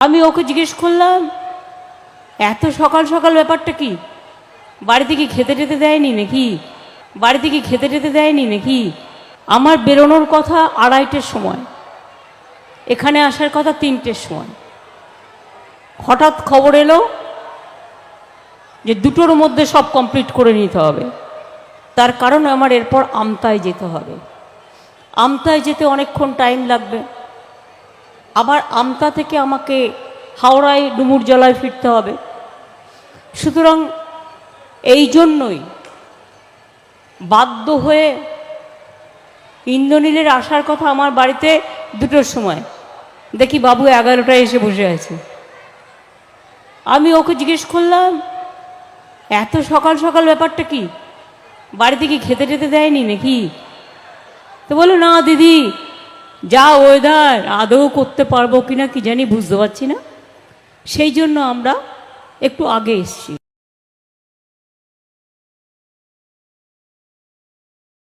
আমি ওকে জিজ্ঞেস করলাম, এত সকাল সকাল ব্যাপারটা কি? বাড়িতে কি খেতে টেতে দেয়নি নাকি? বাড়িতে কি খেতে টেতে দেয়নি নাকি? আমার বেরোনোর কথা আড়াইটের সময়, এখানে আসার কথা তিনটের সময়। হঠাৎ খবর এলো যে দুটোর মধ্যে সব কমপ্লিট করে নিতে হবে। তার কারণ আমার এরপর আমতায় যেতে হবে। আমতায় যেতে অনেকক্ষণ টাইম লাগবে। আবার আমতা থেকে আমাকে হাওড়ায় ডুমুর জলায় ফিরতে হবে। সুতরাং এই জন্যই বাধ্য হয়ে ইন্দ্রনীলের আসার কথা আমার বাড়িতে দুটোর সময়। দেখি বাবু এগারোটায় এসে বসে আছে। আমি ওকে জিজ্ঞেস করলাম, এত সকাল সকাল ব্যাপারটা কি? বাড়িতে কি খেতে টেতে দেয়নি নাকি? তো বলো না দিদি যা ওয়েদার আদৌ করতে পারব কিনা কি জানি বুঝতে পারছি না। সেই জন্য আমরা একটু আগে এসছি।